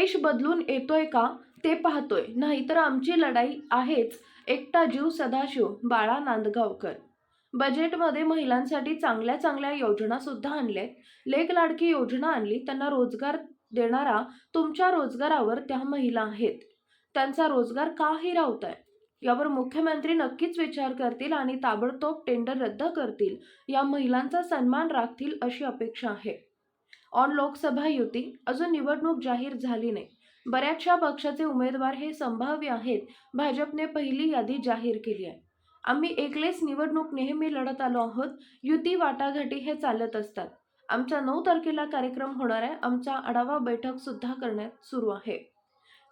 वेश बदलून येतोय का ते पाहतोय. नाहीतर आमची लढाई आहेच. एकटा जीव सदाशिव. बाळा नांदगावकर. बजेटमध्ये महिलांसाठी चांगल्या चांगल्या योजना सुद्धा आणल्या. लेख लाडकी योजना आणली. त्यांना रोजगार देणारा तुमच्या रोजगारावर त्या महिला आहेत. त्यांचा रोजगार का हिरावताय यावर मुख्यमंत्री नक्कीच विचार करतील आणि ताबडतोब टेंडर रद्द करतील. या महिलांचा सन्मान राखतील अशी अपेक्षा आहे. ऑन लोकसभा युती अजून निवडणूक जाहीर झाली नाही. बऱ्याचशा पक्षाचे उमेदवार हे संभाव्य आहेत भाजपने पहिली यादी जाहीर केली आहे. आम्ही एकलेच निवडणूक नेहमी लढत आलो आहोत युती वाटाघाटी हे चालत असतात. आमच्या नऊ तारखेला कार्यक्रम होणार आहे आमचा आढावा बैठक सुद्धा करण्यात सुरू आहे.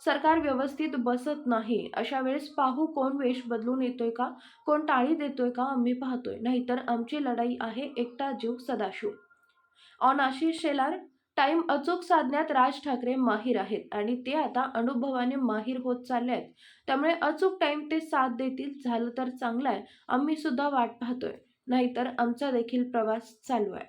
सरकार व्यवस्थित बसत नाही अशा वेळेस पाहू कोण वेश बदलून येतोय का कोण टाळी देतोय का आम्ही पाहतोय. नाहीतर आमची लढाई आहे एकटा जीव सदाशिव. ऑन आशिष शेलार टाईम अचूक साधण्यात राज ठाकरे माहीर आहेत आणि ते आता अनुभवाने माहीर होत चालले आहेत. त्यामुळे अचूक टाईम ते साथ देतील झालं तर चांगलं आहे आम्ही सुद्धा वाट पाहतोय. नाहीतर आमचा देखील प्रवास चालू आहे.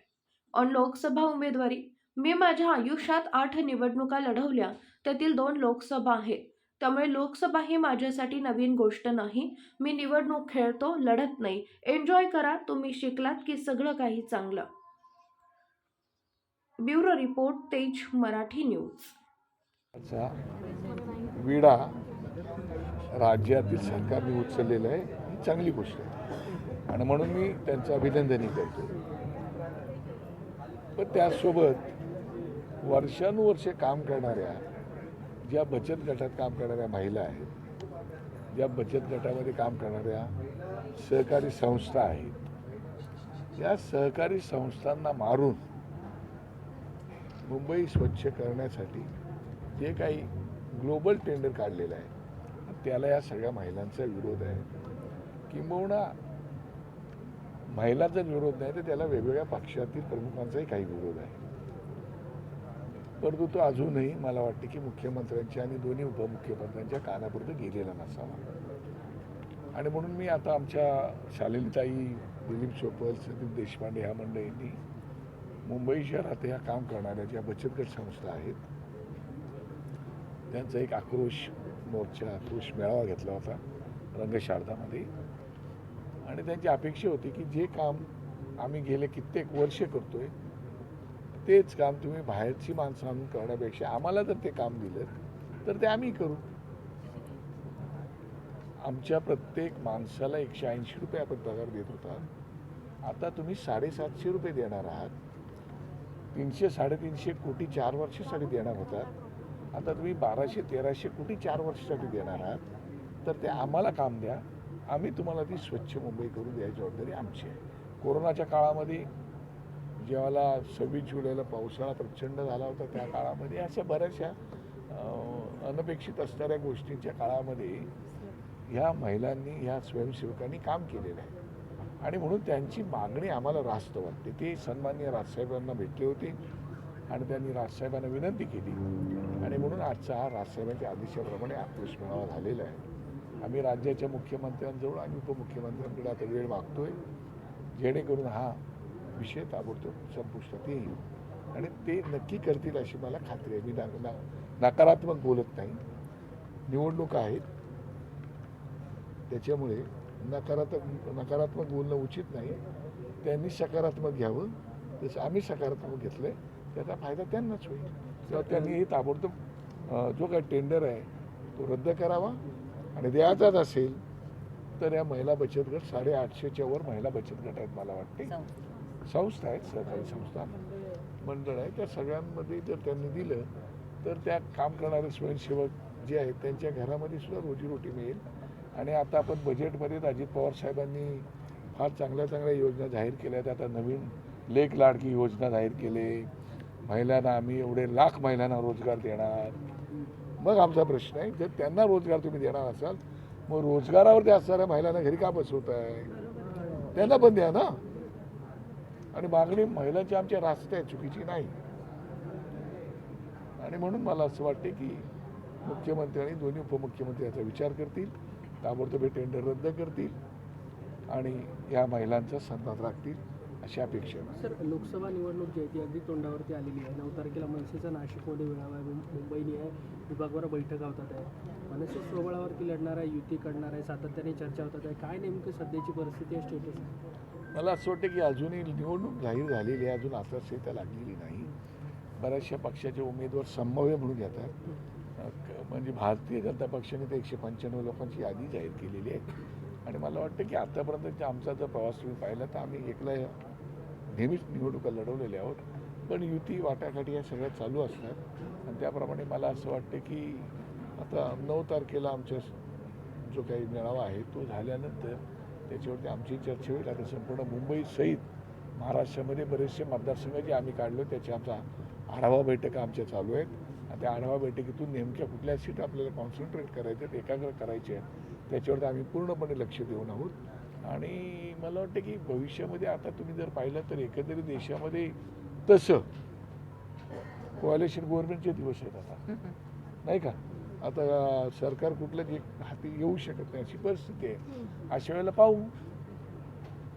ऑन लोकसभा उमेदवारी. मी माझ्या आयुष्यात आठ निवडणुका लढवल्या त्यातील दोन लोकसभा आहेत. त्यामुळे लोकसभा ही माझ्यासाठी नवीन गोष्ट नाही. मी निवडणूक खेळतो लढत नाही. एन्जॉय करा तुम्ही शिकलात की सगळं काही चांगलं. ब्युरो रिपोर्ट तेज मराठी न्यूज. अच्छा विडा राज्यातील सरकारने उचललेलं आहे. ही चांगली गोष्ट आहे. आणि म्हणून मी त्यांचं अभिनंदनही करतो. पण त्यासोबत वर्षानुवर्षे काम करणाऱ्या ज्या बचत गटात काम करणाऱ्या महिला आहेत ज्या बचत गटामध्ये काम करणाऱ्या सहकारी संस्था आहेत या सहकारी संस्थांना मारून मुंबई स्वच्छ करण्यासाठी जे काही ग्लोबल टेंडर काढलेलं आहे त्याला या सगळ्या महिलांचा विरोध आहे. किंबहुना महिलांचा विरोध नाही तर त्याला वेगवेगळ्या पक्षातील प्रमुखांचाही काही विरोध आहे. परंतु तो अजूनही मला वाटते की मुख्यमंत्र्यांच्या आणि दोन्ही उपमुख्यमंत्र्यांच्या कानापुरतं गेलेला नसावा. आणि म्हणून मी आता आमच्या शालिनीताई दिलीप सोपल सदीप देशपांडे ह्या मंडळींनी मुंबई शहरात ह्या काम करणाऱ्या ज्या बचत गट संस्था आहेत त्यांचा एक आक्रोश मोर्चा आक्रोश मेळावा घेतला होता रंगशारदामध्ये आणि त्यांची अपेक्षा होती की जे काम आम्ही गेले कित्येक वर्ष करतोय तेच काम तुम्ही बाहेरची माणसं आणून करण्यापेक्षा आम्हाला जर ते काम दिलं तर ते आम्ही करू. आमच्या प्रत्येक माणसाला एकशे ऐंशी रुपये आपण पगार देत होता. आता तुम्ही साडेसातशे रुपये देणार आहात. तीनशे साडेतीनशे कोटी चार वर्षासाठी देणार होतात. आता तुम्ही बाराशे तेराशे कोटी चार वर्षासाठी देणार आहात. तर ते आम्हाला काम द्या. आम्ही तुम्हाला ती स्वच्छ मुंबई करून द्यायची जबाबदारी आमची आहे. कोरोनाच्या काळामध्ये जेव्हाला सव्वीस जुलैला पावसाळा प्रचंड झाला होता त्या काळामध्ये अशा बऱ्याचशा अनपेक्षित असणाऱ्या गोष्टींच्या काळामध्ये ह्या महिलांनी ह्या स्वयंसेवकांनी काम केलेलं आहे. आणि म्हणून त्यांची मागणी आम्हाला रास्त वाटते. ते सन्माननीय राजसाहेबांना भेटले होते आणि त्यांनी राजसाहेबांना विनंती केली. आणि म्हणून आजचा हा राजसाहेबांच्या आदेशाप्रमाणे आक्रोश मेळावा झालेला आहे. आम्ही राज्याच्या मुख्यमंत्र्यांजवळ आणि उपमुख्यमंत्र्यांकडे आता वेळ मागतोय. जेणेकरून हा विषय ताबडतोब संपुष्टात येईल. आणि ते नक्की करतील अशी मला खात्री आहे. मी ना ना- नकारात्मक बोलत नाही. निवडणुका आहेत. त्याच्यामुळे नकारात्मक नकारात्मक बोलणं उचित नाही. त्यांनी सकारात्मक घ्यावं. जसं आम्ही सकारात्मक घेतलं आहे त्याचा फायदा त्यांनाच होईल. तेव्हा त्यांनी हे ताबडतोब जो काही टेंडर आहे तो रद्द करावा. आणि द्यायचाच असेल तर या महिला बचत गट साडेआठशेच्या वर महिला बचत गट आहेत मला वाटते. संस्था आहेत सहकारी संस्था मंडळ आहे त्या सगळ्यांमध्ये जर त्यांनी दिलं तर त्या काम करणारे स्वयंसेवक जे आहेत त्यांच्या घरामध्ये सुद्धा रोजीरोटी मिळेल. आणि आता आपण बजेटमध्ये अजित पवार साहेबांनी फार चांगल्या चांगल्या योजना जाहीर केल्या आहेत आता नवीन लेख लाडकी योजना जाहीर केले. महिलांना आम्ही एवढे लाख महिलांना रोजगार देणार. मग आमचा प्रश्न आहे जर त्यांना रोजगार तुम्ही देणार असाल मग रोजगारावरती असणाऱ्या महिलांना घरी का बसवत आहे त्यांना पण द्या ना. आणि मागणी महिलांची आमच्या रास्त आहे चुकीची नाही. आणि म्हणून मला असं वाटते की मुख्यमंत्री आणि दोन्ही उपमुख्यमंत्री याचा विचार करतील. ताबडतोब हे टेंडर रद्द करतील आणि या महिलांचा सन्मान राखतील अशा अपेक्षा आहे. सर लोकसभा निवडणूक जी आहे ती अगदी तोंडावरती आलेली आहे. नऊ तारखेला मनसेचा नाशिकमध्ये मेळावा आहे. मुं- मुंबईने आहे. विभागवार बैठका होतात आहे. मनसे स्वबळावरती लढणार आहे युती करणार आहे सातत्याने चर्चा होतात आहे. काय नेमकं सध्याची परिस्थिती आहे स्टेटस मला असं वाटतं की अजूनही निवडणूक जाहीर झालेली आहे. अजून आचारसंहिता लागलेली नाही. बऱ्याचशा पक्षाचे उमेदवार संभाव्य म्हणून क- म्हणजे भारतीय जनता पक्षाने तर एकशे पंच्याण्णव लोकांची यादी जाहीर केलेली आहे. आणि मला वाटतं की आतापर्यंत आमचा जर प्रवास तुम्ही पाहिला तर आम्ही एकला नेहमीच निवडणुका लढवलेल्या आहोत. पण युती वाटाघाटी या सगळ्या चालू असतात. आणि त्याप्रमाणे मला असं वाटतं की आता नऊ तारखेला आमच्या जो काही मेळावा आहे तो झाल्यानंतर त्याच्यावरती आमची चर्चा होईल. आता संपूर्ण मुंबईसहित महाराष्ट्रामध्ये बरेचसे मतदारसंघ जे आम्ही काढलो त्याची आमचा आढावा बैठका आमच्या चालू आहेत. त्या आढावा बैठकीतून नेमक्या कुठल्या सीट आपल्याला कॉन्सन्ट्रेट करायचे आहेत एकाग्र करायचे आहेत त्याच्यावरती आम्ही पूर्णपणे लक्ष देऊन आहोत. आणि मला वाटतं की भविष्यामध्ये आता तुम्ही जर पाहिलं तर एकंदरीत देशामध्ये तसं कोॲलेशन गव्हर्नमेंटचे दिवस आहेत आता. नाही का? आता सरकार कुठलं जे हाती येऊ शकत नाही अशी परिस्थिती आहे. अशा वेळेला पाहू.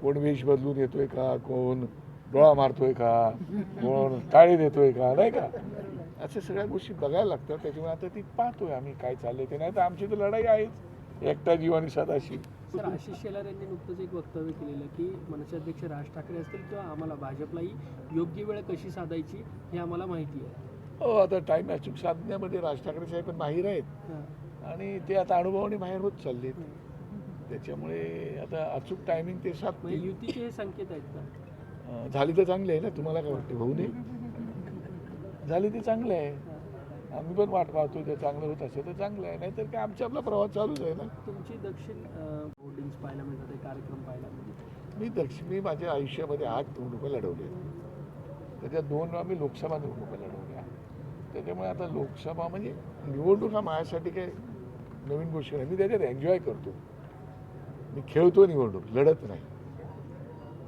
कोण वेश बदलून येतोय का? कोण डोळा मारतोय का? कोण टाळी देतोय का? नाही का? अशा सगळ्या गोष्टी बघायला लागतात. त्याच्यामुळे आता ती पाहतोय आम्ही काय चाललंय ते. नाही तर आमची तर लढाई आहेच. एकटा जीव आणि सदाशी सर आशिष शेलार यांनी नुकतंच एक वक्तव्य केलेलं की मनसे अध्यक्ष राज ठाकरे असतील किंवा आम्हाला भाजपलाही योग्य वेळ कशी साधायची हे आम्हाला माहिती आहे. हो आता टाईम अचूक साधण्यामध्ये राज ठाकरे साहेब पण माहीर आहेत. आणि ते आता अनुभवाने बाहेर होत चाललेत. त्याच्यामुळे आता अचूक टायमिंग ते म्हणजे साधतील युतीचे हे संकेत आहेत का? झाली तर चांगली आहे ना तुम्हाला काय वाटते? भाऊ नये झाली ते चांगलं आहे. आम्ही पण वाट पाहतो जर चांगलं होत असेल तर चांगलं आहे. नाहीतर काय आमचा आपला प्रवास चालूच आहे ना. तुमची दक्षिण होर्डिंग्स पाहायला मिळतात कार्यक्रम पाहायला मिळतात. मी दक्षिण मी माझ्या आयुष्यामध्ये आठ निवडणुका लढवल्या त्याच्यात दोन आम्ही लोकसभा निवडणुका लढवल्या. त्याच्यामुळे आता लोकसभा म्हणजे निवडणूक हा माझ्यासाठी काय नवीन गोष्ट नाही. मी त्याच्यात एन्जॉय करतो. मी खेळतो निवडणूक लढत नाही.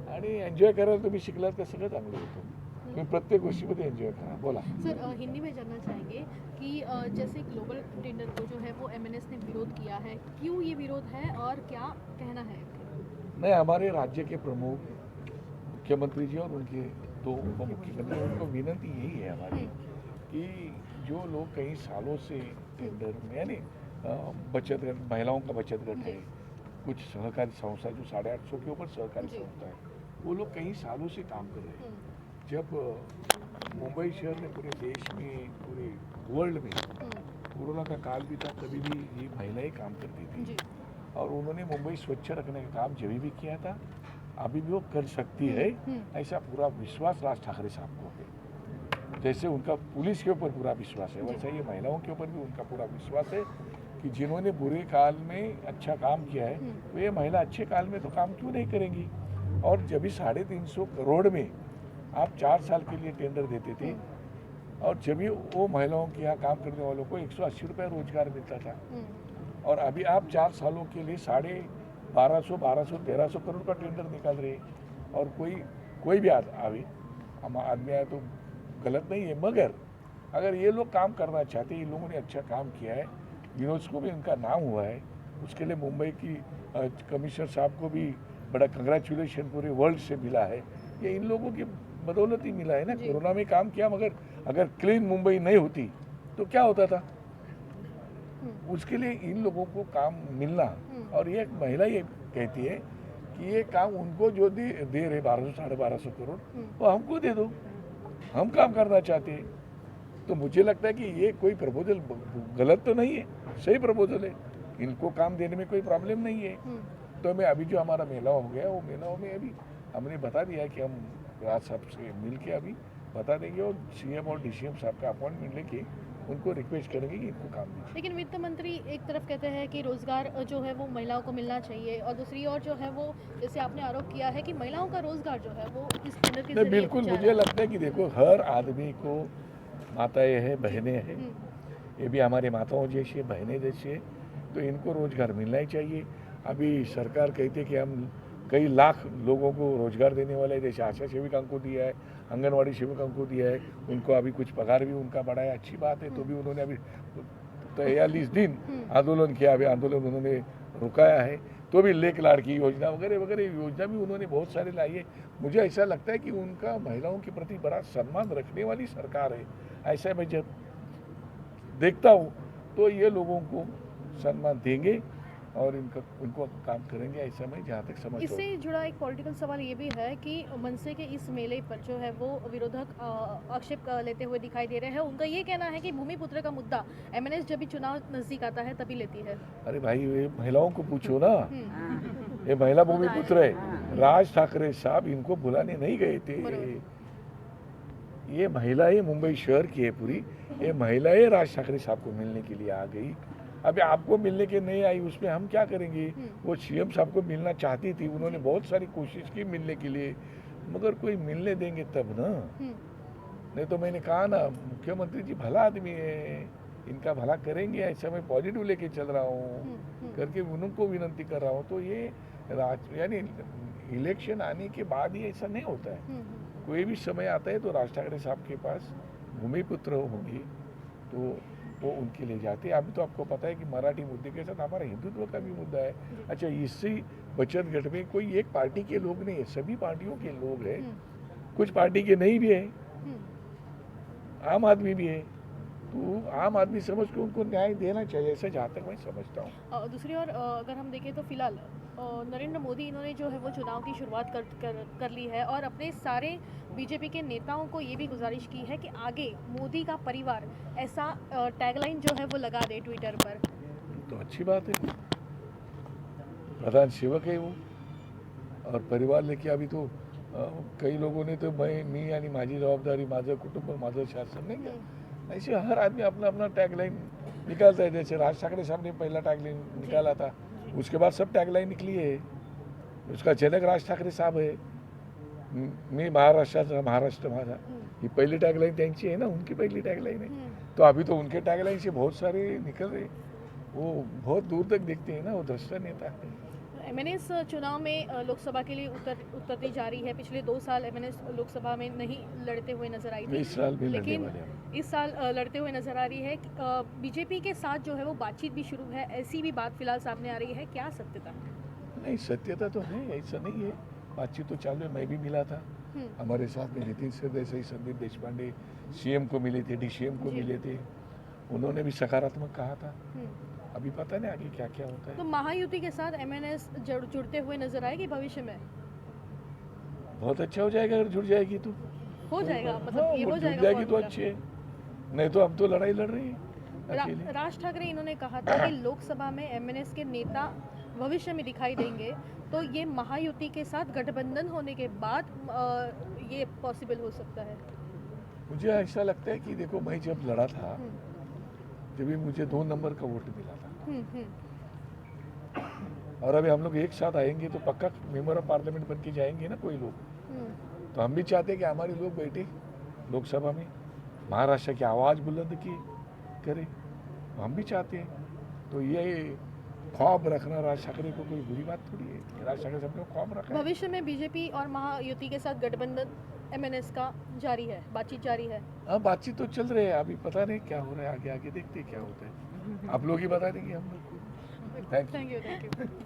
आणि एन्जॉय करायला तुम्ही शिकलात तर सगळं चांगलं होतं? तुम्ही प्रत्येक गोष्टीमध्ये एन्जॉय करा बोला। सर हिंदी में जानना चाहेंगे कि जैसे ग्लोबल टेंडर को जो है वो एमएनएस ने विरोध किया है क्यों ये विरोध है और क्या कहना है? नहीं हमारे राज्य के प्रमुख मुख्यमंत्री जी और उनके दो उप मुख्यमंत्री उनको विनती यही है हमारी कि जो लोग कई सालों से टेंडर में यानी बचत गट महिलाओं का बचत गट है कुछ सहकारी संस्था जो साढ़े आठ सौ के ऊपर सहकारी संस्था है वो लोग कई सालों से काम कर रहे हैं। हम्म, जब मुंबई शहर में पूरे देश में पूरे वर्ल्ड में हम्म, कोरोना का काल भी था तभी भी ये महिलाएँ काम करती थी। जी। और उन्होंने मुंबई स्वच्छ रखने का काम जब भी किया था अभी भी वो कर सकती है हम्म, ऐसा पूरा विश्वास राज ठाकरे साहब को है। जैसे उनका पुलिस के ऊपर पूरा विश्वास है वैसा ये महिलाओं के ऊपर भी उनका पूरा विश्वास है कि जिन्होंने बुरे काल में अच्छा काम किया है हम्म। तो ये महिला अच्छे काल में तो काम क्यों नहीं करेंगी? और जब भी साढ़े तीन सौ करोड़ में आप चार साल के लिए टेंडर देते थे और जब भी वो महिलाओं के यहाँ काम करने वालों को एक सौ अस्सी रुपये रोज़गार मिलता था। हम्म, और अभी आप चार सालों के लिए साढ़े बारह सौ बारह सौ तेरह सौ करोड़ का टेंडर निकाल रहे और कोई कोई भी आवे हम आदमी आए तो गलत नहीं है मगर अगर ये लोग काम करना चाहते हैं इन लोगों ने अच्छा काम किया है यूनेस्को भी इनका नाम हुआ है उसके लिए मुंबई की कमिश्नर साहब को भी बड़ा कंग्रेचुलेशन पूरे वर्ल्ड से मिला है। ये इन लोगों की बदौलत ही मिला है ना। कोरोना में काम किया मगर अगर क्लीन मुंबई नहीं होती तो क्या होता था? हम्म, उसके लिए इन लोगों को काम मिलना। हम्म। और ये महिला ये कहती है कि ये काम उनको जो दे दे रहे बारह सौ साढ़े बारह सौ करोड़ हम्म, वो हमको दे दो। हम काम करना चाहते हैं। तो मुझे लगता है कि ये कोई प्रपोजल गलत तो नहीं है सही प्रपोजल है। इनको काम देने में कोई प्रॉब्लम नहीं है। तो मैं अभी जो हमारा मेला हो गया वो मेलाओं में अभी हमने बता दिया कि हम राज साहब से मिल के अभी बता देंगे और सीएम और डीसीएम साहब का अपॉइंटमेंट लेके उनको रिक्वेस्ट करेंगे कि इनको काम दीजिए। लेकिन वित्त मंत्री एक तरफ़ कहते हैं कि रोज़गार जो है वो महिलाओं को मिलना चाहिए और दूसरी ओर जो है वो जैसे आपने आरोप किया है कि महिलाओं का रोज़गार जो है वो इस टेंडर के बिल्कुल मुझे लगता है कि देखो हर आदमी को माताएँ हैं बहनें हैं। हम्म, ये भी हमारे माताओं जैसी बहनें जैसी तो इनको रोज़गार मिलना ही चाहिए। अभी सरकार कहती है कि हम कई लाख लोगों को रोज़गार देने वाले जैसे आशा सेविकाओं को दिया है आंगनवाड़ी सेविकाओं को दिया है उनको अभी कुछ पगार भी उनका बढ़ा है अच्छी बात है तो भी उन्होंने अभी तैयालीस दिन हम्म। आंदोलन किया अभी आंदोलन उन्होंने रुकाया है तो भी लेख लाड़की योजना वगैरह वगैरह योजना भी उन्होंने बहुत सारे लाई है मुझे ऐसा लगता है कि उनका महिलाओं के प्रति बड़ा सम्मान रखने वाली सरकार है ऐसा मैं जब देखता हूँ तो ये लोगों को सम्मान देंगे और इनका उनको काम करेंगे ऐसा मैं जहाँ तक समझता इससे जुड़ा एक पॉलिटिकल सवाल ये भी है कि मनसे के इस मेले पर जो है वो विरोधक आक्षेप लेते हुए दिखाई दे रहे हैं। उनका ये कहना है कि भूमिपुत्र का मुद्दा एमएनएस जब भी चुनाव नज़दीक आता है तभी लेती है। अरे भाई ये महिलाओं को पूछो ना। हम्म, ये महिला भूमिपुत्र है। राज ठाकरे साहब इनको बुलाने नहीं गए थे। ये महिलाएँ मुंबई शहर की है पूरी। ये महिलाएँ राज ठाकरे साहब को मिलने के लिए आ गई। अभी आपको मिलने के नहीं आई उसमें हम क्या करेंगे? हम्म। वो सीएम साहब को मिलना चाहती थी उन्होंने बहुत सारी कोशिश की मिलने के लिए मगर कोई मिलने देंगे तब ना। हम्म, नहीं तो मैंने कहा ना मुख्यमंत्री जी भला आदमी है इनका भला करेंगे ऐसा मैं पॉजिटिव लेके चल रहा हूँ। हम्म, करके उनको विनंती कर रहा हूँ। तो ये राज यानी इलेक्शन आने के बाद ही ऐसा नहीं होता है। कोई भी समय आता है तो राज ठाकरे साहब के पास भूमिपुत्र होंगे तो वो उनके लिए जाते हैं। अभी तो आपको पता है कि मराठी मुद्दे के साथ हमारा हिंदुत्व का भी मुद्दा है। अच्छा इसी बचत गठ में कोई एक पार्टी के लोग नहीं है सभी पार्टियों के लोग हैं। हम्म, कुछ पार्टी के नहीं भी है। हम्म। आम आदमी भी है। आम आदमी समझ के उनको न्याय देना चाहिए ऐसा जहाँ तक मैं समझता हूँ। दूसरी ओर अगर हम देखें तो फ़िलहाल नरेंद्र मोदी इन्होंने जो है वो चुनाव की शुरुआत कर, कर कर ली है और अपने सारे बीजेपी के नेताओं को ये भी गुजारिश की है कि आगे मोदी का परिवार ऐसा टैगलाइन जो है वो लगा दे ट्विटर पर। तो अच्छी बात है। प्रधान सेवक है वो। और परिवार लेके अभी तो कई लोगों ने तो मैं मी आणि माझी जबाबदारी माझं कुटुंब माझं शासन नहीं क्या। ऐसे हर आदमी अपना अपना टैगलाइन निकालता है जैसे राज ठाकरे साहब ने पहला टैगलाइन निकाला था उसके बाद सब टैगलाइन निकली है उसका जनक राज ठाकरे साहब है म- मी महाराष्ट्राचा महाराष्ट्र माझा. ही पहिली टॅगलाईन त्यांची आहे ना. उनकी पहली टॅगलाईन है हम्म, तो अभी तो उनके टैगलाइन से बहुत सारे निकल रहे. वो बहुत दूर तक दिखते हैं ना. वो दृष्टा नेता. है एमएनएस चुनाव में लोकसभा के लिए उतर उतरती जा रही है। पिछले दो साल एमएनएस लोकसभा में नहीं लड़ते हुए नज़र आई थी। इस साल भी लेकिन इस साल लड़ते हुए नज़र आ रही है बीजेपी के साथ जो है वो बातचीत भी शुरू है। ऐसी भी बात फ़िलहाल सामने आ रही है। क्या सत्यता? नहीं सत्यता तो है ऐसा नहीं है। बातचीत तो चालू है मैं भी मिला था। हम्म, हमारे साथ में नितिन सरदेसाई संदीप देशपांडे सीएम को मिले थे डीसीएम को मिले थे उन्होंने भी सकारात्मक कहा था। हम्म। अभी पता नहीं आगे क्या क्या होता है। तो महायुति के साथ एमएनएस जुड़ जुड़ते हुए नज़र आएगी भविष्य में? बहुत अच्छा हो जाएगा अगर जुड़ जाएगी तो। हो जाएगा हाँ, मतलब ये हो जुड़ जाएगा जाएगी तो अच्छी है। नहीं तो अब तो लड़ाई लड़ रही है राज ठाकरे इन्होंने कहा था कि लोकसभा में एमएनएस के नेता भविष्य में दिखाई देंगे तो ये महायुति के साथ गठबंधन होने के बाद ये पॉसिबल हो सकता है। मुझे ऐसा लगता है कि देखो मैं जब लड़ा था हम्म, जब भी मुझे दो नंबर का वोट मिला था और अभी हम लोग एक साथ आएँगे तो पक्का मेंबर ऑफ़ पार्लियामेंट बन के जाएँगे ना कोई लोग। तो हम भी चाहते हैं कि हमारे लोग बैठे लोकसभा में महाराष्ट्र की आवाज़ बुलंद की करे। हम भी चाहते हैं। तो ये ख्वाब रखना राज ठाकरे को कोई बुरी बात थोड़ी है राज ठाकरे ख्वाब रखा भविष्य में बीजेपी और महायुति के साथ गठबंधन एमएनएस का जारी है बातचीत जारी है। हाँ बातचीत तो चल रही है। अभी पता नहीं क्या हो रहा है आगे आगे देखते हैं क्या होता है। आप लोग ही बता देंगे हम लोग को। Thank you thank you thank you